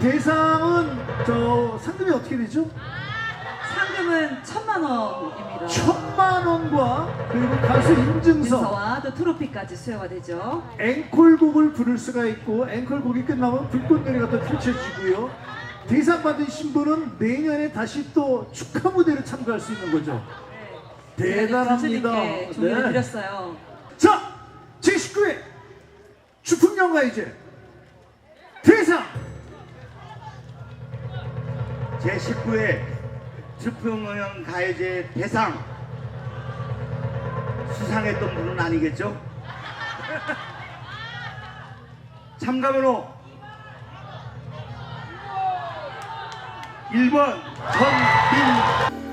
대상은 저 상금이 어떻게 되죠? 상금은 천만 원입니다. 천만 원과 그리고 가수 인증서, 인서와 또 트로피까지 수여가 되죠. 앵콜곡을 부를 수가 있고 앵콜곡이 끝나면 불꽃놀이가 또 펼쳐지고요. 대상 받으신 분은 내년에 다시 또 축하 무대를 참가할 수 있는 거죠. 대단합니다. 네, 종료를 네. 드렸어요. 자, 제19회 주풍연가이제 제19회 트평영 가요제 대상 수상했던 분은 아니겠죠? 참가번호 1번 전민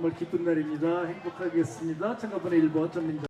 정말 기쁜 날입니다. 행복하겠습니다. 참가번호 1번 전민정.